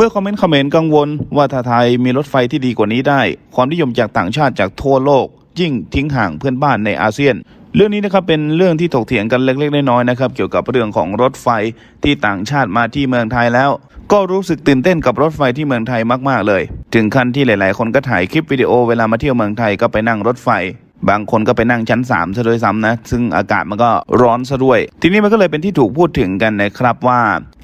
เมื่อคอมเมนต์คอมเมนต์กังวล ว่าถ้าไทยมีรถไฟที่ดีกว่านี้ได้ ความนิยมจากต่างชาติจากทั่วโลก ยิ่งทิ้งห่างเพื่อนบ้านในอาเซียนเรื่องนี้นะครับเป็นเรื่องที่ถกเถียงกันเล็กๆน้อยๆนะครับเกี่ยวกับเรื่องของรถไฟที่ต่างชาติมาที่เมืองไทยแล้ว ก็รู้สึกตื่นเต้นกับรถไฟที่เมืองไทยมากๆเลย ถึงขั้นที่หลาย ๆ คนก็ถ่ายคลิปวิดีโอเวลามาเที่ยวเมืองไทยก็ไปนั่งรถไฟ บางคนก็ไปนั่งชั้น3ซะด้วยซ้ำนะ ซึ่งอากาศมันก็ร้อนซะด้วย ทีนี้มันก็เลยเป็นที่ถูกพูดถึงกันนะครับว่า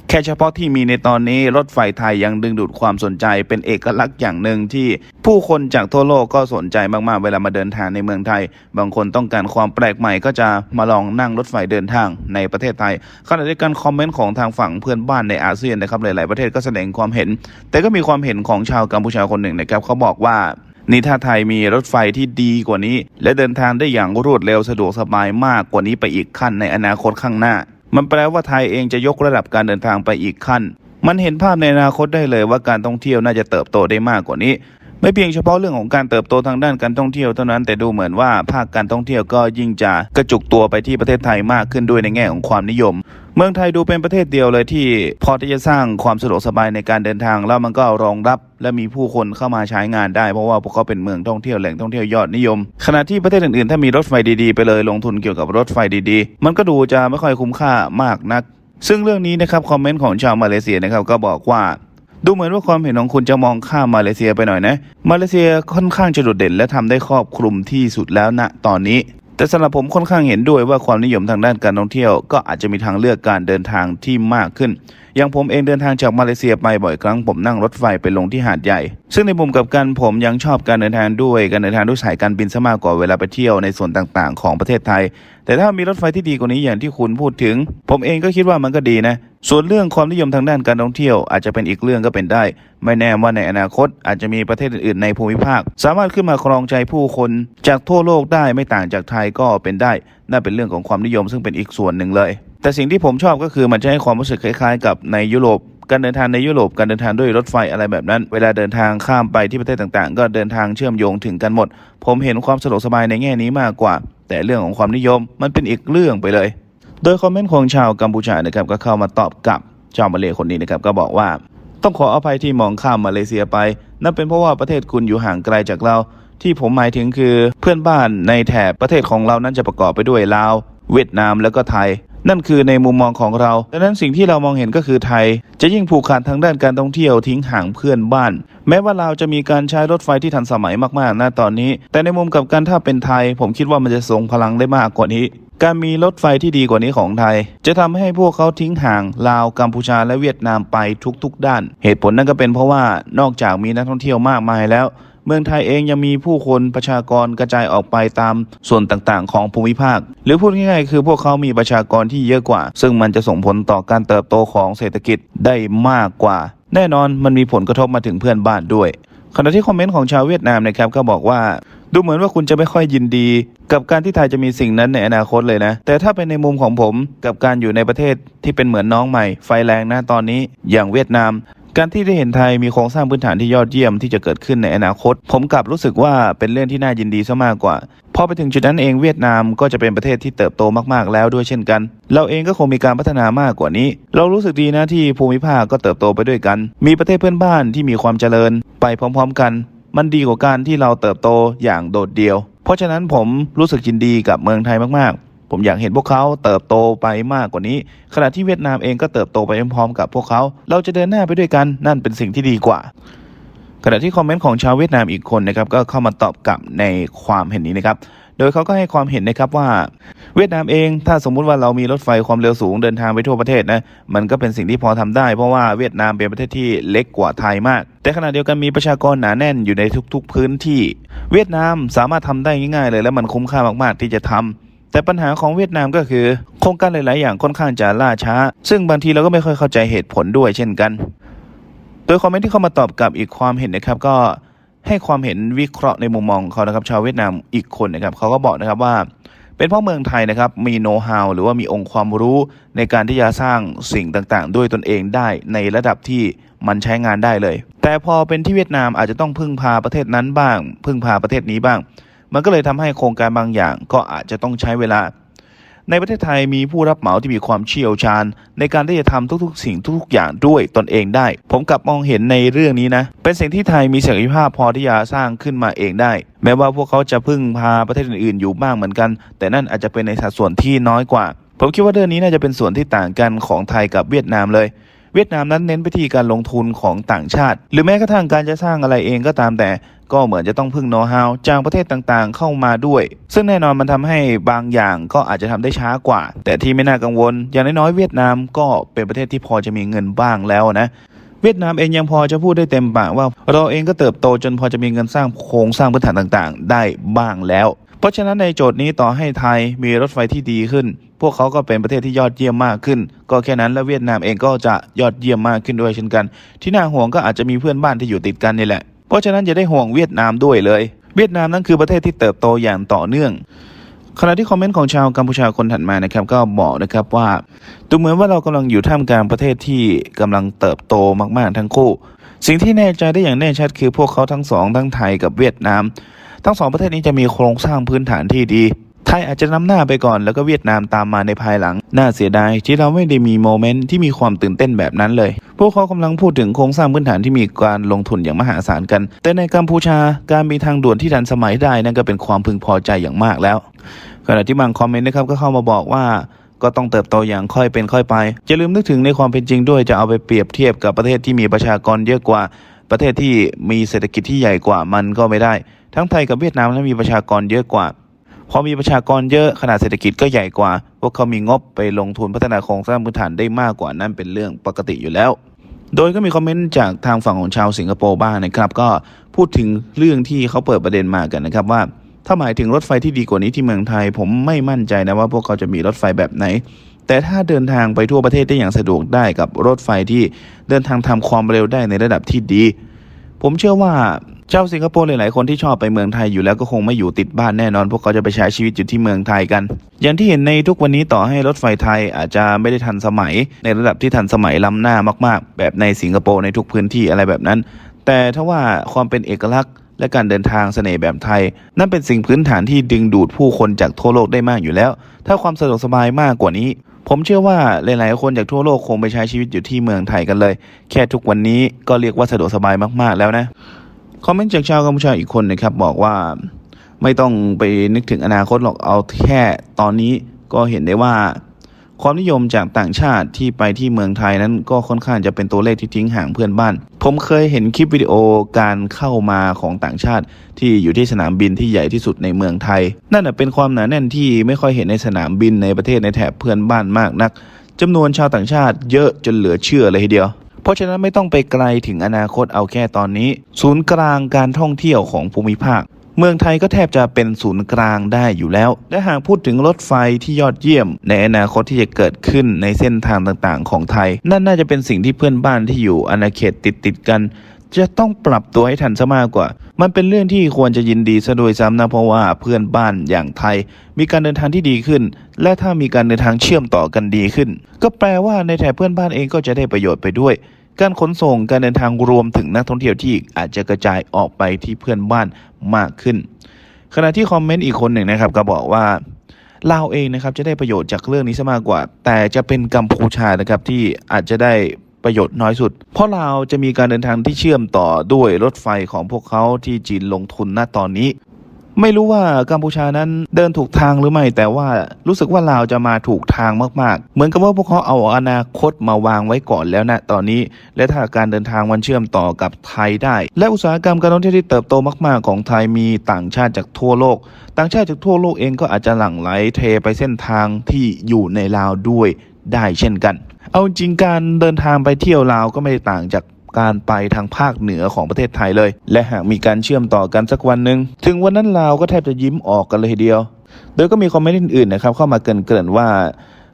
แค่เฉพาะที่มีในตอนนี้รถไฟไทยยังดึงดูดความสนใจเป็นเอกลักษณ์อย่างหนึ่งที่ผู้คนจากทั่วโลกก็สนใจมากๆ เวลามาเดินทางในเมืองไทย บางคนต้องการความแปลกใหม่ก็จะมาลองนั่งรถไฟเดินทางในประเทศไทยขณะเดียวกันคอมเมนต์ของทางฝั่งเพื่อนบ้านในอาเซียนนะครับหลายๆประเทศก็แสดงความเห็น แต่ก็มีความเห็นของชาวกัมพูชาคนหนึ่งนะครับเขาบอกว่า นี่ถ้าไทยมีรถไฟที่ดีกว่านี้ และเดินทางได้อย่างรวดเร็วสะดวกสบายมากกว่านี้ไปอีกขั้นในอนาคตข้างหน้า มันแปลว่าไทยเองจะยกระดับการเดินทางไปอีกขั้น มันเห็นภาพในอนาคตได้เลยว่าการท่องเที่ยวน่าจะเติบโตได้มากกว่านี้ ไม่เพียงเฉพาะเรื่องของการเติบโตทางด้านการท่องเที่ยวเท่านั้น แต่ดูเหมือนว่าภาคการท่องเที่ยวก็ยิ่งจะกระจุกตัวไปที่ประเทศไทยมากขึ้นด้วยในแง่ของความนิยม เมืองไทยดูเป็นประเทศเดียวเลยที่พอที่จะสร้างความสะดวกสบายในการเดินทาง แล้วมันก็รองรับและมีผู้คนเข้ามาใช้งานได้เพราะว่าพวกเขาเป็นเมืองท่องเที่ยวแหล่งท่องเที่ยวยอดนิยม ขณะที่ประเทศอื่นๆ ถ้ามีรถไฟดีๆ ไปเลยลงทุนเกี่ยวกับรถไฟดีๆ มันก็ดูจะไม่ค่อยคุ้มค่ามากนัก ซึ่งเรื่องนี้นะครับคอมเมนต์ของชาวมาเลเซียนะครับก็บอกว่าดูเหมือนว่าความเห็นของคุณจะมองข้ามมาเลเซียไปหน่อยนะ มาเลเซียค่อนข้างจะโดดเด่นและทำได้ครอบคลุมที่สุดแล้วณตอนนี้ แต่สำหรับผมค่อนข้างเห็นด้วยว่าความนิยมทางด้านการท่องเที่ยว ก็อาจจะมีทางเลือกการเดินทางที่มากขึ้น อย่างผมเองเดินทางจากมาเลเซียไปบ่อยครั้งผมนั่งรถไฟไปลงที่หาดใหญ่ ซึ่งในมุมกับกันผมยังชอบการเดินทางด้วยการเดินทางด้วยสายการบินซะมากกว่าเวลาไปเที่ยวในส่วนต่างๆ ของประเทศไทย แต่ถ้ามีรถไฟที่ดีกว่านี้อย่างที่คุณพูดถึง ผมเองก็คิดว่ามันก็ดีนะ ส่วนเรื่องความนิยมทางด้านการท่องเที่ยว อาจจะเป็นอีกเรื่องก็เป็นได้ ไม่แน่ว่าในอนาคตอาจจะมีประเทศอื่นๆในภูมิภาค สามารถขึ้นมาครองใจผู้คน จากทั่วโลกได้ไม่ต่างจากไทยก็เป็นได้นั่นเป็นเรื่องของความนิยมซึ่งเป็นอีกส่วนหนึ่งเลย แต่สิ่งที่ผมชอบก็คือมันจะให้ความรู้สึกคล้ายๆ กับในยุโรป การเดินทางในยุโรป การเดินทางด้วยรถไฟอะไรแบบนั้น เวลาเดินทางข้ามไปที่ประเทศต่างๆ ก็เดินทางเชื่อมโยงถึงกันหมด ผมเห็นความสะดวกสบายในแง่นี้มากกว่า แต่เรื่องของความนิยมมันเป็นอีกเรื่องไปเลย โดยคอมเมนต์ของชาวกัมพูชานะครับก็เข้ามาตอบกลับชาวมาเลคนนี้นะครับก็บอกว่า ต้องขออภัยที่มองข้ามมาเลเซียไป นั่นเป็นเพราะว่าประเทศคุณอยู่ห่างไกลจากเรา ที่ผมหมายถึงคือเพื่อนบ้านในแถบประเทศของเรานั้นจะประกอบไปด้วยลาวเวียดนามแล้วก็ไทย นั่นคือในมุมมองของเราดังนั้นสิ่งที่เรามองเห็นก็คือไทย จะยิ่งผูกขาดทางด้านการท่องเที่ยวทิ้งห่างเพื่อนบ้าน แม้ว่าเราวจะมีการใช้รถไฟที่ทันสมัยมากๆณตอนนี้ แต่ในมุมกับกันถ้าเป็นไทย ผมคิดว่ามันจะทรงพลังได้มากกว่านี้การมีรถไฟที่ดีกว่านี้ของไทย จะทำให้พวกเขาทิ้งห่างลาวกัมพูชาและเวียดนามไปทุกๆ ด้าน เหตุผลนั่นก็เป็นเพราะว่านอกจากมีนักท่องเที่ยวมากมายแล้ว เมืองไทยเองยังมีผู้คนประชากรกระจายออกไปตามส่วนต่างๆ ของภูมิภาค หรือพูดง่ายๆคือพวกเขามีประชากรที่เยอะกว่า ซึ่งมันจะส่งผลต่อการเติบโตของเศรษฐกิจได้มากกว่า แน่นอนมันมีผลกระทบมาถึงเพื่อนบ้านด้วยขณะที่คอมเมนต์ของชาวเวียดนามนะครับก็บอกว่าดูเหมือนว่าคุณจะไม่ค่อยยินดี กับการที่ไทยจะมีสิ่งนั้นในอนาคตเลยนะ แต่ถ้าเป็นในมุมของผมกับการอยู่ในประเทศที่เป็นเหมือนน้องใหม่ ไฟแรงนะตอนนี้อย่างเวียดนาม การที่ได้เห็นไทยมีโครงสร้างพื้นฐานที่ยอดเยี่ยมที่จะเกิดขึ้นในอนาคต ผมกลับรู้สึกว่าเป็นเรื่องที่น่ายินดีซะมากกว่าพอไปถึงจุดนั้นเองเวียดนามก็จะเป็นประเทศที่เติบโตมากๆแล้วด้วยเช่นกัน เราเองก็คงมีการพัฒนามากกว่านี้ เรารู้สึกดีนะที่ภูมิภาคก็เติบโตไปด้วยกัน มีประเทศเพื่อนบ้านที่มีความเจริญ ไปพร้อมๆกัน มันดีกว่าการที่เราเติบโตอย่างโดดเดี่ยว เพราะฉะนั้นผมรู้สึกยินดีกับเมืองไทยมากๆ ผมอยากเห็นพวกเขาเติบโตไปมากกว่านี้ ขณะที่เวียดนามเองก็เติบโตไปพร้อมๆกับพวกเขา เราจะเดินหน้าไปด้วยกันนั่นเป็นสิ่งที่ดีกว่าขณะที่คอมเมนต์ของชาวเวียดนามอีกคนนะครับก็เข้ามาตอบกลับในความเห็นนี้นะครับ โดยเขาก็ให้ความเห็นนะครับว่า เวียดนามเองถ้าสมมุติว่าเรามีรถไฟความเร็วสูงเดินทางไปทั่วประเทศนะมันก็เป็นสิ่งที่พอทำได้ เพราะว่าเวียดนามเป็นประเทศที่เล็กกว่าไทยมาก แต่ขณะเดียวกันมีประชากรหนาแน่นอยู่ในทุก ๆ พื้นที่ เวียดนามสามารถทำได้ง่ายๆเลย และมันคุ้มค่ามากๆที่จะทำ แต่ปัญหาของเวียดนามก็คือ โครงการหลาย ๆ อย่างค่อนข้างจะล่าช้า ซึ่งบางทีเราก็ไม่ค่อยเข้าใจเหตุผลด้วยเช่นกัน โดยคอมเมนต์ที่เข้ามาตอบกับอีกความเห็นนะครับก็ให้ความเห็นวิเคราะห์ในมุมมองเขานะครับชาวเวียดนามอีกคนนะครับเขาก็บอกนะครับว่า เป็นเพราะเมืองไทยนะครับมีโน้ตฮาวหรือว่ามีองค์ความรู้ในการที่จะสร้างสิ่งต่างๆ ด้วยตนเองได้ในระดับที่มันใช้งานได้เลย แต่พอเป็นที่เวียดนามอาจจะต้องพึ่งพาประเทศนั้นบ้าง พึ่งพาประเทศนี้บ้าง มันก็เลยทำให้โครงการบางอย่างก็อาจจะต้องใช้เวลา ในประเทศไทยมีผู้รับเหมาที่มีความเชี่ยวชาญ ในการที่จะทำทุกๆ สิ่งทุกๆอย่างด้วยตนเองได้ ผมกลับมองเห็นในเรื่องนี้นะ เป็นสิ่งที่ไทยมีศักยภาพพอที่จะสร้างขึ้นมาเองได้ แม้ว่าพวกเขาจะพึ่งพาประเทศอื่นๆอยู่บ้างเหมือนกัน แต่นั่นอาจจะเป็นในสัดส่วนที่น้อยกว่า ผมคิดว่าเรื่องนี้น่าจะเป็นส่วนที่ต่างกันของไทยกับเวียดนามเลยเวียดนามนั้นเน้นไปที่การลงทุนของต่างชาติ หรือแม้กระทั่งการจะสร้างอะไรเองก็ตามแต่ ก็เหมือนจะต้องพึ่งโน้ตฮาวจากประเทศต่างๆ เข้ามาด้วย ซึ่งแน่นอนมันทำให้บางอย่างก็อาจจะทำได้ช้ากว่า แต่ที่ไม่น่ากังวล อย่างน้อยๆเวียดนามก็เป็นประเทศที่พอจะมีเงินบ้างแล้วนะเวียดนามเองยังพอจะพูดได้เต็มปากว่า เราเองก็เติบโตจนพอจะมีเงินสร้างโครงสร้างพื้นฐานต่างๆ ได้บ้างแล้ว เพราะฉะนั้นในโจทย์นี้ต่อให้ไทยมีรถไฟที่ดีขึ้น พวกเขาก็เป็นประเทศที่ยอดเยี่ยมมากขึ้น ก็แค่นั้นและเวียดนามเองก็จะยอดเยี่ยมมากขึ้นด้วยเช่นกัน ที่น่าห่วงก็อาจจะมีเพื่อนบ้านที่อยู่ติดกันนี่แหละ เพราะฉะนั้นอย่าได้ห่วงเวียดนามด้วยเลย เวียดนามนั่นคือประเทศที่เติบโตอย่างต่อเนื่องขณะที่คอมเมนต์ของชาวกัมพูชาคนถัดมานะครับก็บอกนะครับว่าดูเหมือนว่าเรากำลังอยู่ท่ามกลางประเทศที่กำลังเติบโตมากๆทั้งคู่ สิ่งที่แน่ใจได้อย่างแน่ชัดคือพวกเขาทั้งสองทั้งไทยกับเวียดนาม ทั้งสองประเทศนี้จะมีโครงสร้างพื้นฐานที่ดี ไทยอาจจะนำหน้าไปก่อนแล้วก็เวียดนามตามมาในภายหลัง น่าเสียดายที่เราไม่ได้มีโมเมนต์ที่มีความตื่นเต้นแบบนั้นเลย พวกเขากำลังพูดถึงโครงสร้างพื้นฐานที่มีการลงทุนอย่างมหาศาลกัน แต่ในกัมพูชาการมีทางด่วนที่ทันสมัยได้นั่นก็เป็นความพึงพอใจอย่างมากแล้ว ขณะที่บางคอมเมนต์นะครับก็เข้ามาบอกว่าก็ต้องเติบโตอย่างค่อยเป็นค่อยไปอย่าลืมนึกถึงในความเป็นจริงด้วยจะเอาไปเปรียบเทียบกับประเทศที่มีประชากรเยอะกว่า ประเทศที่มีเศรษฐกิจที่ใหญ่กว่ามันก็ไม่ได้ ทั้งไทยกับเวียดนามนั้นมีประชากรเยอะกว่า พอมีประชากรเยอะขนาดเศรษฐกิจก็ใหญ่กว่า พวกเขามีงบไปลงทุนพัฒนาโครงสร้างพื้นฐานได้มากกว่านั่นเป็นเรื่องปกติอยู่แล้ว โดยก็มีคอมเมนต์จากทางฝั่งของชาวสิงคโปร์บ้างนะครับ ก็พูดถึงเรื่องที่เขาเปิดประเด็นมากันนะครับว่า ถ้าหมายถึงรถไฟที่ดีกว่านี้ที่เมืองไทย ผมไม่มั่นใจนะว่าพวกเขาจะมีรถไฟแบบไหนแต่ถ้าเดินทางไปทั่วประเทศได้อย่างสะดวกได้กับรถไฟที่เดินทางทำความเร็วได้ในระดับที่ดี ผมเชื่อว่า ชาวสิงคโปร์หลายๆคนที่ชอบไปเมืองไทยอยู่แล้วก็คงไม่อยู่ติดบ้านแน่นอน พวกเขาจะไปใช้ชีวิตอยู่ที่เมืองไทยกัน อย่างที่เห็นในทุกวันนี้ต่อให้รถไฟไทยอาจจะไม่ได้ทันสมัย ในระดับที่ทันสมัยล้ำหน้ามาก ๆ แบบในสิงคโปร์ในทุกพื้นที่อะไรแบบนั้น แต่ถ้าว่าความเป็นเอกลักษณ์และการเดินทางเสน่ห์แบบไทย นั่นเป็นสิ่งพื้นฐานที่ดึงดูดผู้คนจากทั่วโลกได้มากอยู่แล้ว ถ้าความสะดวกสบายมากกว่านี้ ผมเชื่อว่าหลาย ๆ คนจากทั่วโลกคงไปใช้ชีวิตอยู่ที่เมืองไทยกันเลย แค่ทุกวันนี้ก็เรียกว่าสะดวกสบายมาก ๆ แล้วนะ คอมเมนต์จากชาวกัมพูชาอีกคนนะครับบอกว่าไม่ต้องไปนึกถึงอนาคตหรอกเอาแค่ตอนนี้ก็เห็นได้ว่า ความนิยมจากต่างชาติที่ไปที่เมืองไทยนั้นก็ค่อนข้างจะเป็นตัวเลขที่ทิ้งห่างเพื่อนบ้าน ผมเคยเห็นคลิปวิดีโอการเข้ามาของต่างชาติ ที่อยู่ที่สนามบินที่ใหญ่ที่สุดในเมืองไทย นั่นนะเป็นความหนาแน่นที่ไม่ค่อยเห็นในสนามบินในประเทศในแถบเพื่อนบ้านมากนักจำนวนชาวต่างชาติเยอะจนเหลือเชื่อเลยทีเดียว เพราะฉะนั้นไม่ต้องไปไกลถึงอนาคตเอาแค่ตอนนี้ ศูนย์กลางการท่องเที่ยวของภูมิภาค เมืองไทยก็แทบจะเป็นศูนย์กลางได้อยู่แล้ว และหากพูดถึงรถไฟที่ยอดเยี่ยม ในอนาคตที่จะเกิดขึ้นในเส้นทางต่างๆ ของไทย นั่นน่าจะเป็นสิ่งที่เพื่อนบ้านที่อยู่อาณาเขตติดๆกัน จะต้องปรับตัวให้ทันซะมากกว่า มันเป็นเรื่องที่ควรจะยินดีซะโดยซ้ำนะเพราะว่าเพื่อนบ้านอย่างไทย มีการเดินทางที่ดีขึ้น และถ้ามีการเดินทางเชื่อมต่อกันดีขึ้น ก็แปลว่าในแถบเพื่อนบ้านเองก็จะได้ประโยชน์ไปด้วย การขนส่งการเดินทางรวมถึงนักท่องเที่ยวที่อาจจะกระจายออกไปที่เพื่อนบ้านมากขึ้น ขณะที่คอมเมนต์อีกคนหนึ่งนะครับก็บอกว่าลาวเองนะครับจะได้ประโยชน์จากเรื่องนี้ซะมากกว่า แต่จะเป็นกัมพูชานะครับที่อาจจะได้ ประโยชน์น้อยสุด เพราะลาวจะมีการเดินทางที่เชื่อมต่อด้วยรถไฟของพวกเขาที่จีนลงทุนณตอนนี้ ไม่รู้ว่ากัมพูชานั้นเดินถูกทางหรือไม่ แต่ว่ารู้สึกว่าลาวจะมาถูกทางมากๆ เหมือนกับว่าพวกเขาเอาอนาคตมาวางไว้ก่อนแล้วนะตอนนี้ และถ้าการเดินทางมันเชื่อมต่อกับไทยได้ และอุตสาหกรรมการท่องเที่ยวที่เติบโตมาก ๆ ของไทยมีต่างชาติจากทั่วโลก ต่างชาติจากทั่วโลกเองก็อาจจะหลั่งไหลเทไปเส้นทางที่อยู่ในลาวด้วย ได้เช่นกัน เอาจริงการเดินทางไปเที่ยวลาวก็ไม่ได้ต่างจากการไปทางภาคเหนือของประเทศไทยเลย และหากมีการเชื่อมต่อกันสักวันหนึ่งถึงวันนั้นลาวก็แทบจะยิ้มออกกันเลยทีเดียว โดยก็มีคอมเมนต์อื่นๆนะครับเข้ามาเกรินว่า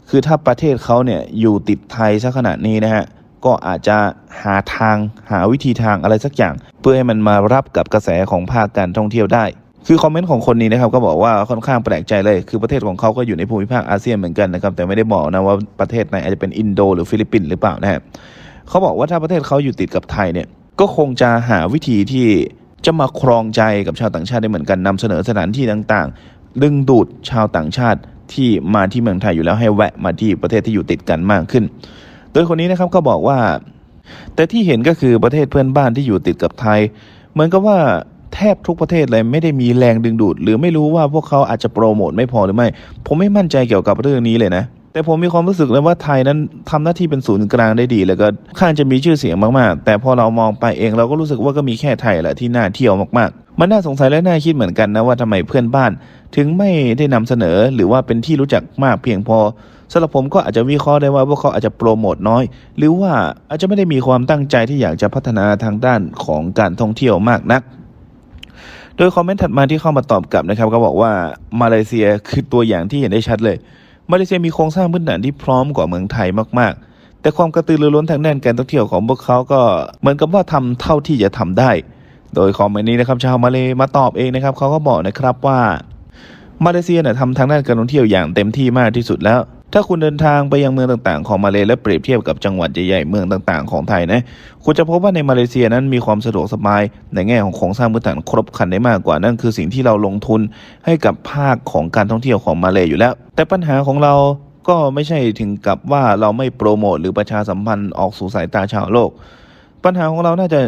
คือถ้าประเทศเขาเนี่ยอยู่ติดไทยซะขนาดนี้นะฮะก็อาจจะหาทางหาวิธีทางอะไรสักอย่าง เพื่อให้มันมารับกับกระแสของภาคการท่องเที่ยวได้ คือคอมเมนต์ของคนนี้นะครับก็บอกว่าค่อนข้างแปลกใจเลย คือประเทศของเขาก็อยู่ในภูมิภาคอาเซียนเหมือนกันนะครับแต่ไม่ได้บอกนะว่าประเทศไหนอาจจะเป็นอินโดหรือฟิลิปปินส์หรือเปล่านะฮะเขาบอกว่าถ้าประเทศเขาอยู่ติดกับไทยเนี่ยก็คงจะหาวิธีที่จะมาครองใจกับชาวต่างชาติได้เหมือนกันนำเสนอสถานที่ต่างๆ ดึงดูดชาวต่างชาติที่มาที่เมืองไทยอยู่แล้วให้แวะมาที่ประเทศที่อยู่ติดกันมากขึ้น โดยคนนี้นะครับก็บอกว่า แต่ที่เห็นก็คือประเทศเพื่อนบ้านที่อยู่ติดกับไทย เหมือนกับว่า แทบทุกประเทศเลยไม่ได้มีแรงดึงดูด หรือไม่รู้ว่าพวกเขาอาจจะโปรโมทไม่พอหรือไม่ ผมไม่มั่นใจเกี่ยวกับเรื่องนี้เลยนะแต่ผมมีความรู้สึกเลยว่าไทยนั้นทำหน้าที่เป็นศูนย์กลางได้ดี แล้วก็ค่อนข้างจะมีชื่อเสียงมากๆ แต่พอเรามองไปเองเราก็รู้สึกว่าก็มีแค่ไทยแหละที่น่าเที่ยวมากๆ มันน่าสงสัยและน่าคิดเหมือนกันนะว่าทำไมเพื่อนบ้าน ถึงไม่ได้นำเสนอหรือว่าเป็นที่รู้จักมากเพียงพอสำหรับผมก็อาจจะวิเคราะห์ได้ว่าพวกเขาอาจจะโปรโมทน้อย หรือว่าอาจจะไม่ได้มีความตั้งใจที่อยากจะพัฒนาทางด้านของการท่องเที่ยวมากนัก ดยคอมเมนต์ถัดมาที่เข้ามาตอบกลับนะครับ ก็บอกว่ามาเลเซียคือตัวอย่างที่เห็นได้ชัดเลย มาเลเซียมีโครงสร้างพื้นฐานที่พร้อมกว่าเมืองไทยมากๆ แต่ความกระตือรือร้นทางด้านการท่องเที่ยวของพวกเขาก็เหมือนกับว่าทำเท่าที่จะทำได้ โดยคอมเมนต์นี้นะครับชาวมาเลมาตอบเองนะครับเขาก็บอกนะครับว่า มาเลเซียเนี่ยทำทางด้านการท่องเที่ยวอย่างเต็มที่มากที่สุดแล้ว ถ้าคุณเดินทางไปยังเมืองต่างๆ ของมาเลและเปรียบเทียบกับจังหวัดใหญ่ๆเมืองต่างๆ ของไทยนะคุณจะพบว่าในมาเลเซียนั้นมีความสะดวกสบายในแง่ของโครงสร้างพื้นฐานครบครันได้มากกว่านั่นคือสิ่งที่เราลงทุนให้กับภาคของการท่องเที่ยวของมาเลอยู่แล้ว แต่ปัญหาของเราก็ไม่ใช่ถึงกับว่าเราไม่โปรโมทหรือประชาสัมพันธ์ออกสู่สายตาชาวโลก ปัญหาของเราน่าจะ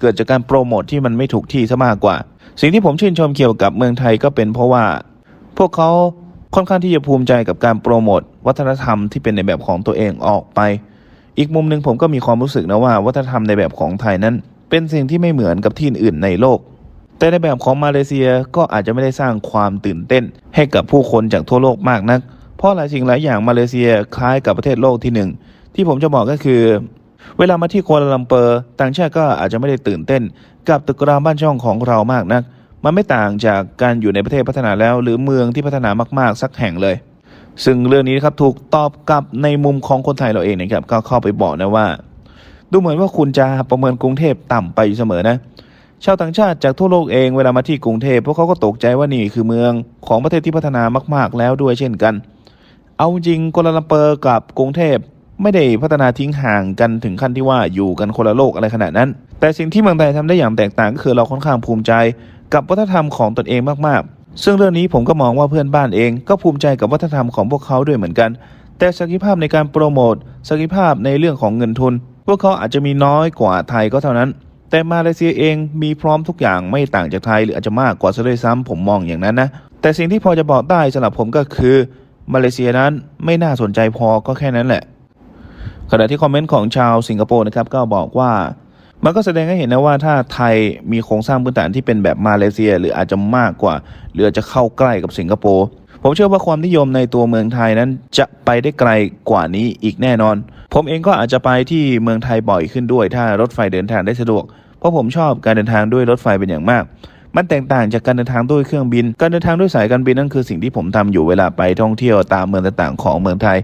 เกิดจากการโปรโมทที่มันไม่ถูกที่ซะมากกว่า สิ่งที่ผมชื่นชมเกี่ยวกับเมืองไทยก็เป็นเพราะว่า พวกเขา ค่อนข้างที่จะภูมิใจกับการโปรโมทวัฒนธรรมที่เป็นในแบบของตัวเองออกไป อีกมุมหนึ่งผมก็มีความรู้สึกนะว่าวัฒนธรรมในแบบของไทยนั้น เป็นสิ่งที่ไม่เหมือนกับที่อื่นในโลก แต่ในแบบของมาเลเซียก็อาจจะไม่ได้สร้างความตื่นเต้น ให้กับผู้คนจากทั่วโลกมากนัก เพราะหลายสิ่งหลายอย่างมาเลเซียคล้ายกับประเทศโลกที่หนึ่งที่ผมจะบอกก็คือ เวลามาที่กัวลาลัมเปอร์ต่างชาติก็อาจจะไม่ได้ตื่นเต้น กับตึกรามบ้านช่องของเรามากนัก มันไม่ต่างจากการอยู่ในประเทศพัฒนาแล้ว หรือเมืองที่พัฒนามาก ๆ สักแห่งเลย ซึ่งเรื่องนี้นะครับถูกตอบกลับในมุมของคนไทยเราเองนะครับก็เข้าไปบอกนะว่า ดูเหมือนว่าคุณจะประเมินกรุงเทพต่ำไปอยู่เสมอนะชาวต่างชาติจากทั่วโลกเองเวลามาที่กรุงเทพพวกเขาก็ตกใจว่านี่คือเมืองของประเทศที่พัฒนามาก ๆ แล้วด้วยเช่นกัน เอาจริงกัวลาลัมเปอร์กับกรุงเทพไม่ได้พัฒนาทิ้งห่างกันถึงขั้นที่ว่าอยู่กันคนละโลกอะไรขนาดนั้น แต่สิ่งที่เมืองไทยทำได้อย่างแตกต่างก็คือเราค่อนข้างภูมิใจ กับวัฒนธรรมของตนเองมากๆ ซึ่งเรื่องนี้ผมก็มองว่าเพื่อนบ้านเอง ก็ภูมิใจกับวัฒนธรรมของพวกเขาด้วยเหมือนกัน แต่ศักยภาพในการโปรโมทศักยภาพในเรื่องของเงินทุน พวกเขาอาจจะมีน้อยกว่าไทยก็เท่านั้น แต่มาเลเซียเองมีพร้อมทุกอย่างไม่ต่างจากไทยหรืออาจจะมากกว่าซะด้วยซ้ำผมมองอย่างนั้นนะแต่สิ่งที่พอจะบอกได้สำหรับผมก็คือมาเลเซียนั้นไม่น่าสนใจพอก็แค่นั้นแหละขณะที่คอมเมนต์ของชาวสิงคโปร์นะครับก็บอกว่า มันก็แสดงให้เห็นนะว่าถ้าไทยมีโครงสร้างพื้นฐานที่เป็นแบบมาเลเซีย หรืออาจจะมากกว่า หรือจจะเข้าใกล้กับสิงคโปร์ผมเชื่อว่าความนิยมในตัวเมืองไทยนั้นจะไปได้ไกลกว่านี้อีกแน่นอน ผมเองก็อาจจะไปที่เมืองไทยบ่อยขึ้นด้วย ถ้ารถไฟเดินทางได้สะดวก เพราะผมชอบการเดินทางด้วยรถไฟเป็นอย่างมาก มันแตกต่างจากการเดินทางด้วยเครื่องบิน การเดินทางด้วยสายการบินนั่นคือสิ่งที่ผมทำอยู่เวลาไปท่องเที่ยวตามเมืองต่างๆของเมืองไทย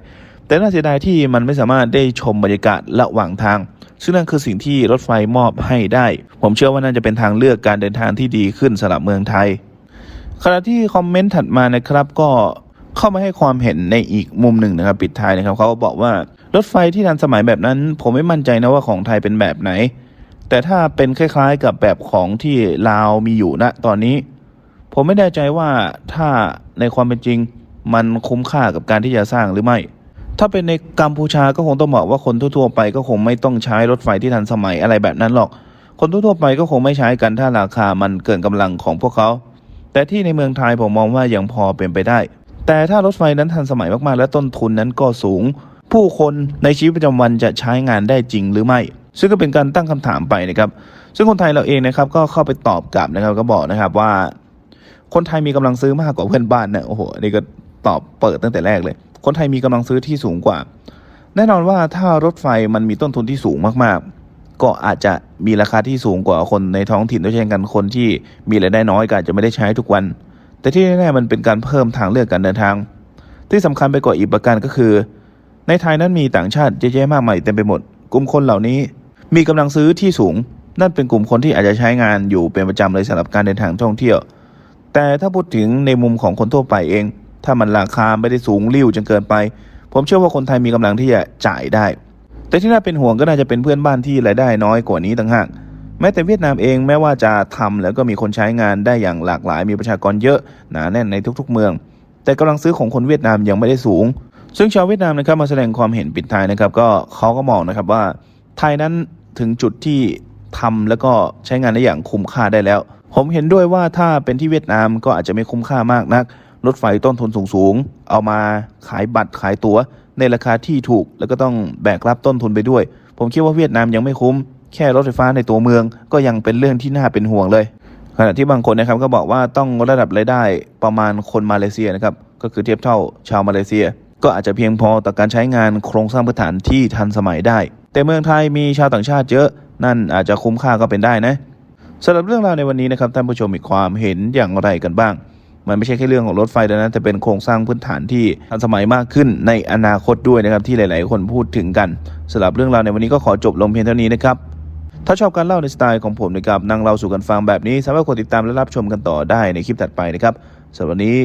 แต่น่าเสียดายที่มันไม่สามารถได้ชมบรรยากาศระหว่างทาง ซึ่งนั่นคือสิ่งที่รถไฟมอบให้ได้ ผมเชื่อว่านั่นจะเป็นทางเลือกการเดินทางที่ดีขึ้นสำหรับเมืองไทย ขณะที่คอมเมนต์ถัดมานะครับก็เข้ามาให้ความเห็นในอีกมุมหนึ่งนะครับปิดท้ายนะครับเขาก็บอกว่ารถไฟที่ทันสมัยแบบนั้น ผมไม่มั่นใจนะว่าของไทยเป็นแบบไหน แต่ถ้าเป็นคล้ายๆกับแบบของที่ลาวมีอยู่ณตอนนี้ ผมไม่แน่ใจว่าถ้าในความเป็นจริง มันคุ้มค่ากับการที่จะสร้างหรือไม่ ถ้าเป็นในกัมพูชาก็คงต้องบอกว่าคนทั่วๆไปก็คงไม่ต้องใช้รถไฟที่ทันสมัยอะไรแบบนั้นหรอก คนทั่วๆไปก็คงไม่ใช้กันถ้าราคามันเกินกำลังของพวกเขา แต่ที่ในเมืองไทยผมมองว่ายังพอเป็นไปได้ แต่ถ้ารถไฟนั้นทันสมัยมากๆ และต้นทุนนั้นก็สูง ผู้คนในชีวิตประจำวันจะใช้งานได้จริงหรือไม่ ซึ่งก็เป็นการตั้งคำถามไปนะครับ ซึ่งคนไทยเราเองนะครับก็เข้าไปตอบกลับนะครับก็บอกนะครับว่า คนไทยมีกำลังซื้อมากกว่าเพื่อนบ้านนะโอ้โหนี่ก็ตอบเปิดตั้งแต่แรกเลย คนไทยมีกำลังซื้อที่สูงกว่า แน่นอนว่าถ้ารถไฟมันมีต้นทุนที่สูงมากๆ ก็อาจจะมีราคาที่สูงกว่าคนในท้องถิ่นด้วยเช่นกันคนที่มีรายได้น้อยก็อาจจะไม่ได้ใช้ทุกวัน แต่ที่แน่ๆมันเป็นการเพิ่มทางเลือกการเดินทาง ที่สำคัญไปกว่าอีกประการก็คือ ในไทยนั้นมีต่างชาติเยอะแยะมากมายเต็มไปหมด กลุ่มคนเหล่านี้มีกำลังซื้อที่สูง นั่นเป็นกลุ่มคนที่อาจจะใช้งานอยู่เป็นประจำเลยสำหรับการเดินทางท่องเที่ยว แต่ถ้าพูดถึงในมุมของคนทั่วไปเอง ถ้ามันราคาไม่ได้สูงริ่วจนเกินไป ผมเชื่อว่าคนไทยมีกำลังที่จะจ่ายได้ แต่ที่น่าเป็นห่วงก็น่าจะเป็นเพื่อนบ้านที่รายได้น้อยกว่านี้ต่างหากแม้แต่เวียดนามเองแม้ว่าจะทำแล้วก็มีคนใช้งานได้อย่างหลากหลาย มีประชากรเยอะหนาแน่นในทุกๆ เมือง แต่กำลังซื้อของคนเวียดนามยังไม่ได้สูง ซึ่งชาวเวียดนามนะครับมาแสดงความเห็นปิดท้ายนะครับ ก็เขาก็มองนะครับว่า ไทยนั้นถึงจุดที่ทำแล้วก็ใช้งานได้อย่างคุ้มค่าได้แล้ว ผมเห็นด้วยว่าถ้าเป็นที่เวียดนามก็อาจจะไม่คุ้มค่ามากนัก รถไฟต้นทุนสูงๆ เอามาขายบัตรขายตั๋ว ในราคาที่ถูก แล้วก็ต้องแบกรับต้นทุนไปด้วย ผมคิดว่าเวียดนามยังไม่คุ้ม แค่รถไฟฟ้าในตัวเมือง ก็ยังเป็นเรื่องที่น่าเป็นห่วงเลย ขณะที่บางคนนะครับก็บอกว่าต้องระดับรายได้ประมาณคนมาเลเซียนะครับ ก็คือเทียบเท่าชาวมาเลเซีย ก็อาจจะเพียงพอต่อการใช้งานโครงสร้างพื้นฐานที่ทันสมัยได้ แต่เมืองไทยมีชาวต่างชาติเยอะ นั่นอาจจะคุ้มค่าก็เป็นได้นะสำหรับเรื่องราวในวันนี้นะครับท่านผู้ชมมีความเห็นอย่างไรกันบ้าง มันไม่ใช่แค่เรื่องของรถไฟเท่านั้นแต่เป็นโครงสร้างพื้นฐานที่ทันสมัยมากขึ้นในอนาคตด้วยนะครับที่หลาย ๆ คนพูดถึงกันสำหรับเรื่องราวในวันนี้ก็ขอจบลงเพียงเท่านี้นะครับถ้าชอบการเล่าในสไตล์ของผมนะครับนั่งเล่าสู่กันฟังแบบนี้ สามารถกดติดตามและรับชมกันต่อได้ในคลิปถัดไปนะครับสำหรับวันนี้